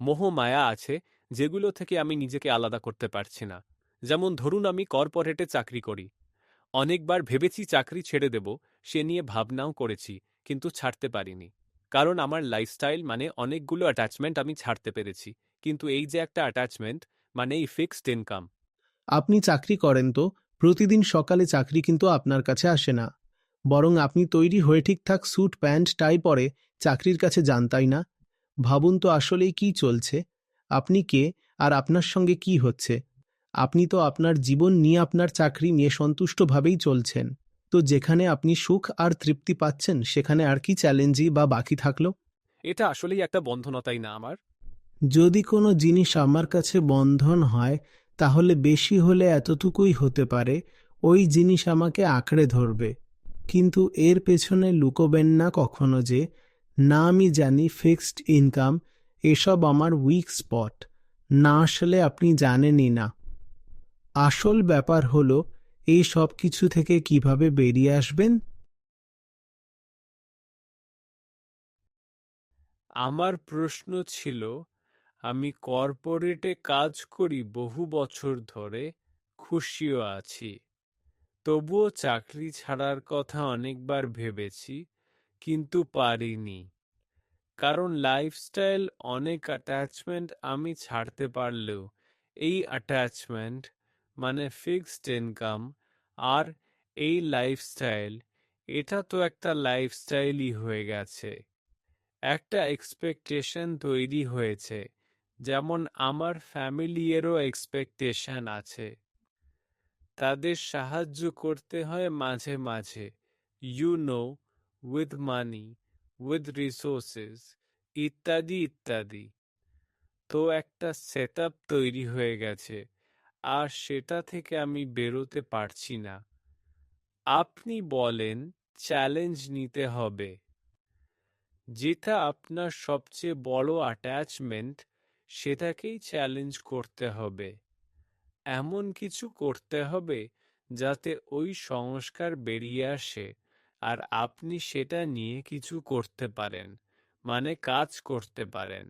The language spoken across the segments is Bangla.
মোহ মায়া আছে যেগুলো থেকে আমি নিজেকে আলাদা করতে পারছি না। যেমন ধরুন আমি কর্পোরেটে চাকরি করি। অনেকবার ভেবেছি চাকরি ছেড়ে দেব, সে নিয়ে ভাবনাও করেছি, কিন্তু ছাড়তে পারিনি। কারণ আমার লাইফস্টাইল মানে অনেকগুলো অ্যাটাচমেন্ট আমি ছাড়তে পেরেছি, কিন্তু এই যে একটা অ্যাটাচমেন্ট মানে এই ফিক্সড ইনকাম আপনি চাকরি করেন তো, প্রতিদিন সকালে চাকরি কিন্তু আপনার কাছে আসে না। বরং আপনি তৈরি হয়ে ঠিকঠাক স্যুট প্যান্ট টাই পরে চাকরির কাছে জানতাই না? ভাবুন তো আসলেই কি চলছে আপনি কে আর আপনার সঙ্গে কি হচ্ছে? আপনি তো আপনার জীবন নিয়ে আপনার চাকরি নিয়ে সন্তুষ্টভাবেই চলছেন। তো যেখানে আপনি সুখ আর তৃপ্তি পাচ্ছেন সেখানে আর কি চ্যালেঞ্জই বা বাকি থাকল? এটা আসলেই একটা বন্ধনতাই না আমার। যদি কোনো জিনিস আমার কাছে বন্ধন হয় তাহলে বেশি হলে এতটুকুই হতে পারে ওই জিনিস আমাকে আঁকড়ে ধরবে। কিন্তু এর পেছনে লুকোবেন না কখনো যে না আমি জানি ফিক্সড ইনকাম এসব আমার উইক স্পট না আসলে আপনি জানেনই না। আসল ব্যাপার হলো, এই সব কিছু থেকে কীভাবে বেরিয়ে আসবেন? আমার প্রশ্ন ছিল, আমি কর্পোরেটে কাজ করি বহু বছর ধরে, খুশিও আছি। তবুও চাকরি ছাড়ার কথা অনেকবার ভেবেছি, কিন্তু পারিনি। কারণ লাইফস্টাইল অনেক অ্যাটাচমেন্ট আমি ছাড়তে পারলেও, এই অ্যাটাচমেন্ট মানে ফিক্সড ইনকাম আর এই লাইফস্টাইল এটা তো একটা লাইফস্টাইলই হয়ে গেছে। একটা এক্সপেকটেশন তৈরি হয়েছে, যেমন আমার ফ্যামিলিয়েরও এক্সপেকটেশন আছে। তাদের সাহায্য করতে হয় মাঝে মাঝে you know with money with resources ইত্যাদি ইত্যাদি। তো একটা সেট তৈরি হয়ে গেছে, আর সেটা থেকে আমি বেরোতে পারছি না। আপনি বলেন চ্যালেঞ্জ নিতে হবে। যেটা আপনার সবচেয়ে বড় অ্যাটাচমেন্ট সেটাকেই চ্যালেঞ্জ করতে হবে। এমন কিছু করতে হবে, যাতে ওই সংস্কার বেরিয়ে আসে। আর আপনি সেটা নিয়ে কিছু করতে পারেন মানে কাজ করতে পারেন।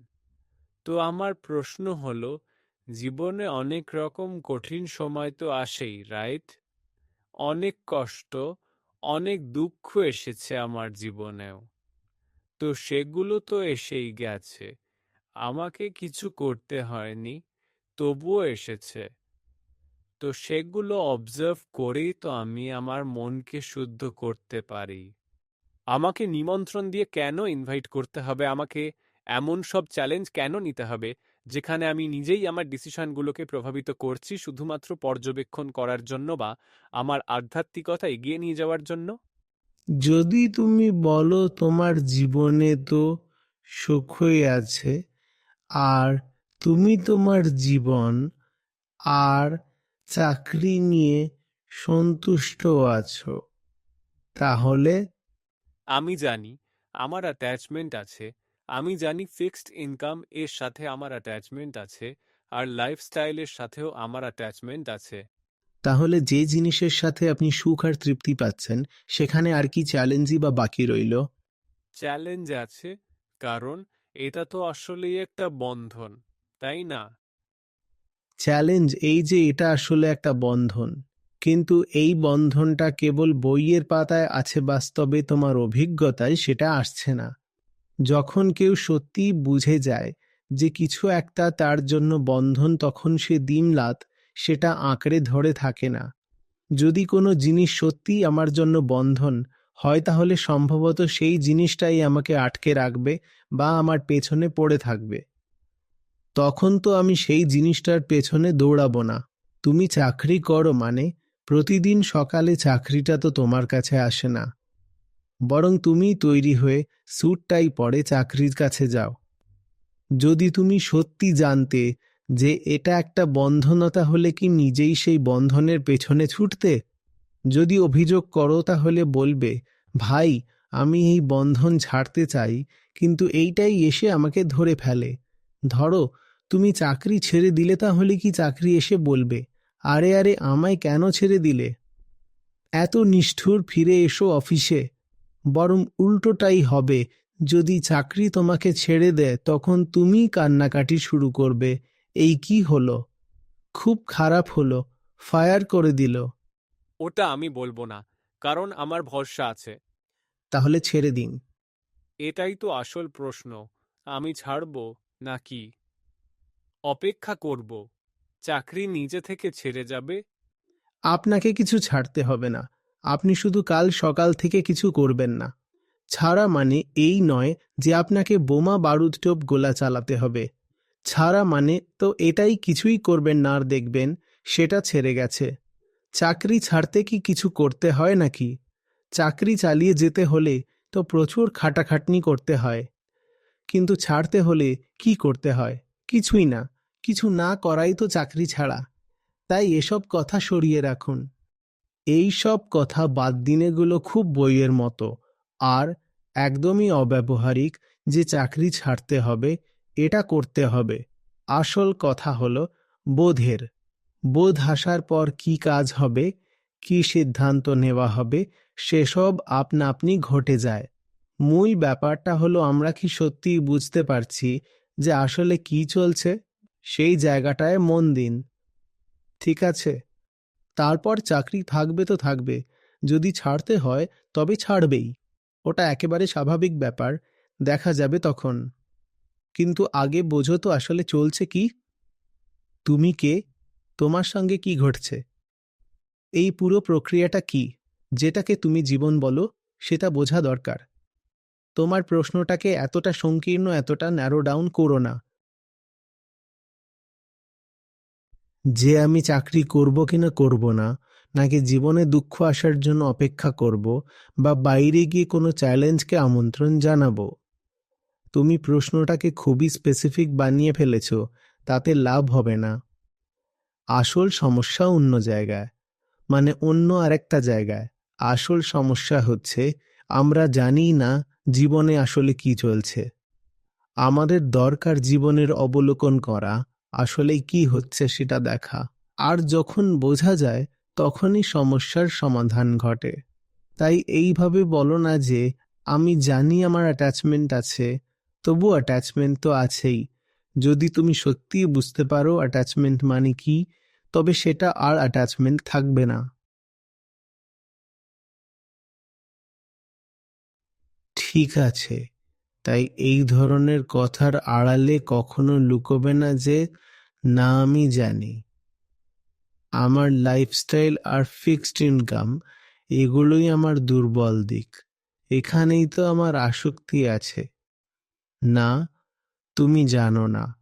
তো আমার প্রশ্ন হলো, জীবনে অনেক রকম কঠিন সময় তো আসেই, রাইট? অনেক কষ্ট, অনেক দুঃখ এসেছে আমার জীবনেও। তো সেগুলো তো এসেই গেছে। আমাকে কিছু করতে হয়নি, তবুও এসেছে। তো সেগুলো অবজার্ভ করেই তো আমি আমার মনকে শুদ্ধ করতে পারি। আমাকে নিমন্ত্রণ দিয়ে কেন ইনভাইট করতে হবে? আমাকে এমন সব চ্যালেঞ্জ কেন নিতে হবে? যেখানে আমি নিজেই আমার ডিসিশনগুলোকে প্রভাবিত করছি শুধুমাত্র পর্যবেক্ষণ করার জন্য বা আমার আধ্যাত্মিকতা এগিয়ে নিয়ে যাওয়ার জন্য? যদি তুমি বলো তোমার জীবনে তো সুখই আছে, আর তুমি তোমার জীবন, আর চাকরি নিয়ে সন্তুষ্ট আছো তাহলে? আমি জানি আমার অ্যাটাচমেন্ট আছে। আমি জানি ফিক্সড ইনকাম এর সাথে আমার অ্যাটাচমেন্ট আছে আর লাইফস্টাইলের সাথেও আমার অ্যাটাচমেন্ট আছে। তাহলে যে জিনিসের সাথে আপনি সুখ আর তৃপ্তি পাচ্ছেন সেখানে আর কি চ্যালেঞ্জই বা বাকি রইল? চ্যালেঞ্জ আছে কারণ এটা তো আসলেই একটা বন্ধন তাই না? চ্যালেঞ্জ এই যে এটা আসলে একটা বন্ধন। কিন্তু এই বন্ধনটা কেবল বইয়ের পাতায় আছে বাস্তবে তোমার অভিজ্ঞতায় সেটা আসছে না। যখন কেউ সত্যি বুঝে যায় যে কিছু একটা তার জন্য বন্ধন, তখন সে দিনরাত সেটা আঁকড়ে ধরে থাকে না। যদি কোনো জিনিস সত্যিই আমার জন্য বন্ধন, হয় তাহলে সম্ভবত সেই জিনিসটাই আমাকে আটকে রাখবে বা আমার পেছনে পড়ে থাকবে। তখন তো আমি সেই জিনিসটার পেছনে দৌড়াবো না। তুমি চাকরি করো মানে প্রতিদিন সকালে চাকরিটা তো তোমার কাছে আসে না। বরং তুমি তৈরি হয়ে স্যুটটাই পরে চাকরির কাছে যাও। যদি তুমি সত্যি জানতে যে এটা একটা বন্ধনতা হলে কি নিজেই সেই বন্ধনের পেছনে ছুটতে? যদি অভিযোগ করো তাহলে বলবে, ভাই, আমি এই বন্ধন ছাড়তে চাই, কিন্তু এইটাই এসে আমাকে ধরে ফেলে। ধরো তুমি চাকরি ছেড়ে দিলে তাহলে কি চাকরি এসে বলবে? আরে আরে আমায় কেন ছেড়ে দিলে? এত নিষ্ঠুর ফিরে এসো অফিসে। বরং উল্টোটাই হবে যদি চাকরি তোমাকে ছেড়ে দেয় তখন তুমি কান্নাকাটি শুরু করবে। এই কি হলো? খুব খারাপ হলো ফায়ার করে দিল। ওটা আমি বলব না কারণ আমার ভরসা আছে। তাহলে ছেড়ে দিন। এটাই তো আসল প্রশ্ন আমি ছাড়ব নাকি? অপেক্ষা করব, চাকরি নিজে থেকে ছেড়ে যাবে। আপনাকে কিছু ছাড়তে হবে না, আপনি শুধু কাল সকাল থেকে কিছু করবেন না। ছাড়া মানে এই নয় যে আপনাকে বোমা বারুদ টোপ গোলা চালাতে হবে। ছাড়া মানে তো এটাই কিছুই করবেন না আর দেখবেন, সেটা ছেড়ে গেছে। চাকরি ছাড়তে কি কিছু করতে হয় নাকি? চাকরি চালিয়ে যেতে হলে তো প্রচুর খাটাখাটনি করতে হয়। কিন্তু ছাড়তে হলে কি করতে হয়? কিছুই না। কিছু না করাই তো চাকরি ছাড়া। তাই এসব কথা সরিয়ে রাখুন। এই সব কথা বাদ দিনেগুলো খুব বইয়ের মতো, আর একদমই অব্যবহারিক যে চাকরি ছাড়তে হবে, এটা করতে হবে। আসল কথা হলো বোধের। বোধ আসার পর কি কাজ হবে, কি সিদ্ধান্ত নেওয়া হবে, সেসব আপনা আপনি ঘটে যায়। মূল ব্যাপারটা হলো আমরা কি সত্যিই বুঝতে পারছি যে আসলে কি চলছে? সেই জায়গাটায় মন দিন। ঠিক আছে, তারপর চাকরি থাকবে তো থাকবে, যদি ছাড়তে হয় তবে ছাড়বেই। ওটা একেবারে স্বাভাবিক ব্যাপার, দেখা যাবে তখন। কিন্তু আগে বোঝো তো আসলে চলছে কি? তুমি কে? তোমার সঙ্গে কি ঘটছে? এই পুরো প্রক্রিয়াটা কি? যেটাকে তুমি জীবন বলো, সেটা বোঝা দরকার। তোমার প্রশ্নটাকে এতটা সংকীর্ণ, এতটা ন্যারো ডাউন করো না। যে আমি চাকরি করব কিনা করব না, নাকি জীবনে দুঃখ আসার জন্য অপেক্ষা করব বা বাইরে গিয়ে কোনো চ্যালেঞ্জকে আমন্ত্রণ জানাব? তুমি প্রশ্নটাকে খুবই স্পেসিফিক বানিয়ে ফেলেছ, তাতে লাভ হবে না। আসল সমস্যা অন্য জায়গায় মানে অন্য আরেকটা জায়গায়। আসল সমস্যা হচ্ছে, আমরা জানি না জীবনে আসলে কি চলছে। আমাদের দরকার জীবনের অবলোকন করা আসলে কি হচ্ছে সেটা দেখা। আর যখন বোঝা যায়, তখনই সমস্যার সমাধান ঘটে। তাই এইভাবে বলো না যে, আমি জানি আমার অ্যাটাচমেন্ট আছে, তবু অ্যাটাচমেন্ট তো আছেই। যদি তুমি সত্যিই বুঝতে পারো অ্যাটাচমেন্ট মানে কি, তবে সেটা আর অ্যাটাচমেন্ট থাকবে না। ঠিক আছে। তাই এই ধরনের কথার আড়ালে কখনো লুকোবে না যে, না, আমি জানি। আমার লাইফস্টাইল আর ফিক্সড ইনকাম এগুলোই আমার দুর্বল দিক। এখানেই তো আমার আসক্তি আছে। না, তুমি জানো না।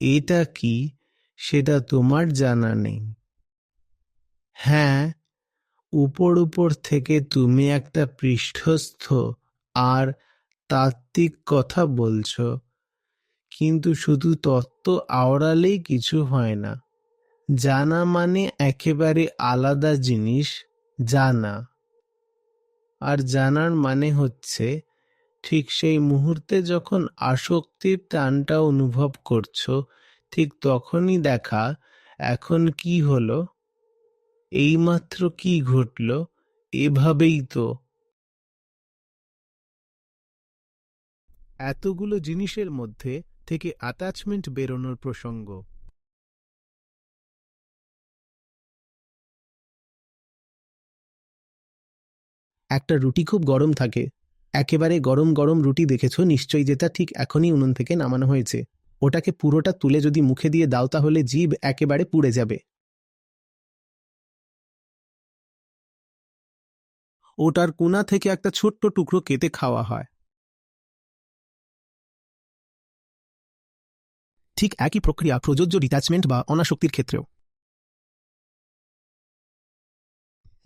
এটা কি, সেটা তোমার জানা নেই। হ্যাঁ উপর উপর থেকে তুমি একটা পৃষ্ঠস্থ আর তাত্ত্বিক কথা বলছো। কিন্তু শুধু তত্ত্ব আওড়ালেই কিছু হয় না। জানা মানে একেবারে আলাদা জিনিস, জানা। আর জানার মানে হচ্ছে, ঠিক সেই মুহূর্তে যখন আসক্তির টানটা অনুভব করছ, ঠিক তখনই দেখা, এখন কি হলো? এইমাত্র কি ঘটলো? এভাবেই তো। এতগুলো জিনিসের মধ্যে থেকে অ্যাটাচমেন্ট বেরোনোর প্রসঙ্গ। একটা রুটি খুব গরম থাকে। একেবারে গরম গরম রুটি দেখেছ? নিশ্চয়ই যেটা ঠিক এখনই উনুন থেকে নামানো হয়েছে। ওটাকে পুরোটা তুলে যদি মুখে দিয়ে দাও তাহলে জীব একেবারে পুড়ে যাবে। ওটার কোনা থেকে একটা ছোট্ট টুকরো কেটে খাওয়া হয়। ঠিক একই প্রক্রিয়া প্রযোজ্য ডিট্যাচমেন্ট বা অনাসক্তির ক্ষেত্রেও।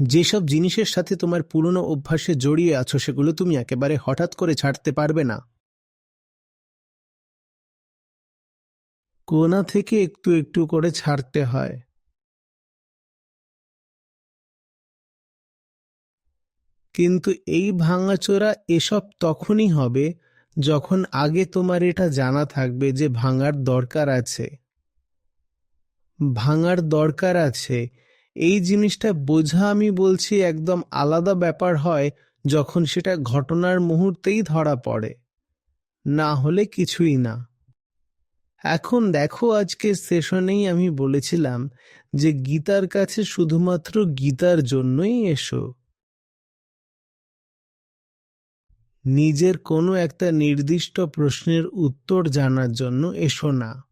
যেসব জিনিসের সাথে তোমার পুরনো অভ্যাসে জড়িয়ে আছো, সেগুলো তুমি একেবারে হঠাৎ করে ছাড়তে পারবে না। কোনা থেকে একটু একটু করে ছাড়তে হয়। কিন্তু এই ভাঙাচোরা এসব তখনই হবে যখন আগে তোমার এটা জানা থাকবে যে ভাঙার দরকার আছে। ভাঙার দরকার আছে। এই জিনিসটা বোঝা আমি বলছি একদম আলাদা ব্যাপার হয় যখন সেটা ঘটনার মুহূর্তেই ধরা পড়ে। না হলে কিছুই না। এখন দেখো আজকের সেশনেই আমি বলেছিলাম যে গীতার কাছে শুধুমাত্র গীতার জন্যই এসো। নিজের কোনো একটা নির্দিষ্ট প্রশ্নের উত্তর জানার জন্য এসো না।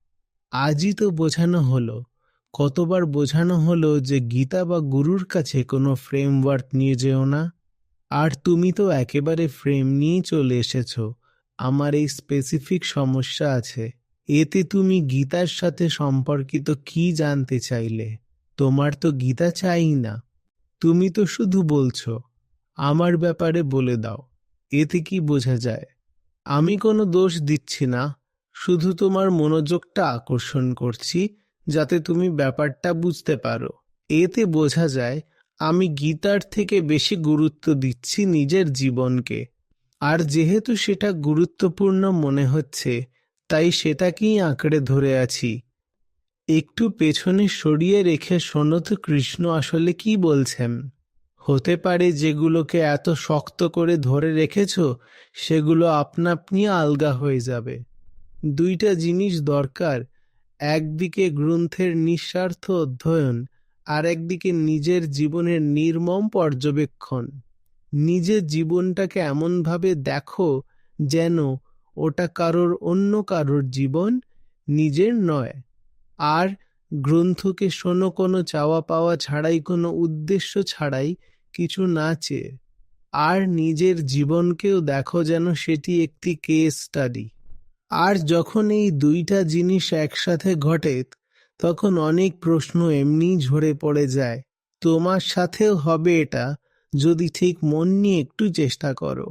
আজই তো বোঝানো হলো, কতবার বোঝানো হলো যে গীতা বা গুরুর কাছে কোনো ফ্রেমওয়ার্ক নিয়ে যেও না। আর তুমি তো একেবারে ফ্রেম নিয়েই চলে এসেছ, আমার এই স্পেসিফিক সমস্যা আছে। এতে তুমি গীতার সাথে সম্পর্কিত কি জানতে চাইলে? তোমার তো গীতা চাই না। তুমি তো শুধু বলছো, আমার ব্যাপারে বলে দাও। এতে কি বোঝা যায়? আমি কোনো দোষ দিচ্ছি না, শুধু তোমার মনোযোগটা আকর্ষণ করছি, যাতে তুমি ব্যাপারটা বুঝতে পারো। এতে বোঝা যায়, আমি গীতার থেকে বেশি গুরুত্ব দিচ্ছি নিজের জীবনকে। আর যেহেতু সেটা গুরুত্বপূর্ণ মনে হচ্ছে, তাই সেটাকেই আঁকড়ে ধরে আছি। একটু পেছনে সরিয়ে রেখে শোনো তো কৃষ্ণ আসলে কি বলছেন? হতে পারে যেগুলোকে এত শক্ত করে ধরে রেখেছ, সেগুলো আপনা আপনি আলগা হয়ে যাবে। দুইটা জিনিস দরকার, একদিকে গ্রন্থের নিঃস্বার্থ অধ্যয়ন আর একদিকে নিজের জীবনের নির্মম পর্যবেক্ষণ। নিজের জীবনটাকে এমনভাবে দেখো যেন ওটা কারোর অন্য কারোর জীবন, নিজের নয়। আর গ্রন্থকে শোনো, কোনো চাওয়া পাওয়া ছাড়াই, কোনো উদ্দেশ্য ছাড়াই কিছু না চেয়ে। আর নিজের জীবনকেও দেখো যেন সেটি একটি কেস স্টাডি আর যখন এই দুইটা জিনিস একসাথে ঘটে, তখন অনেক প্রশ্ন এমনি ঝরে পড়ে যায়। তোমার সাথেও হবে এটা, যদি ঠিক মন নিয়ে একটু চেষ্টা করো।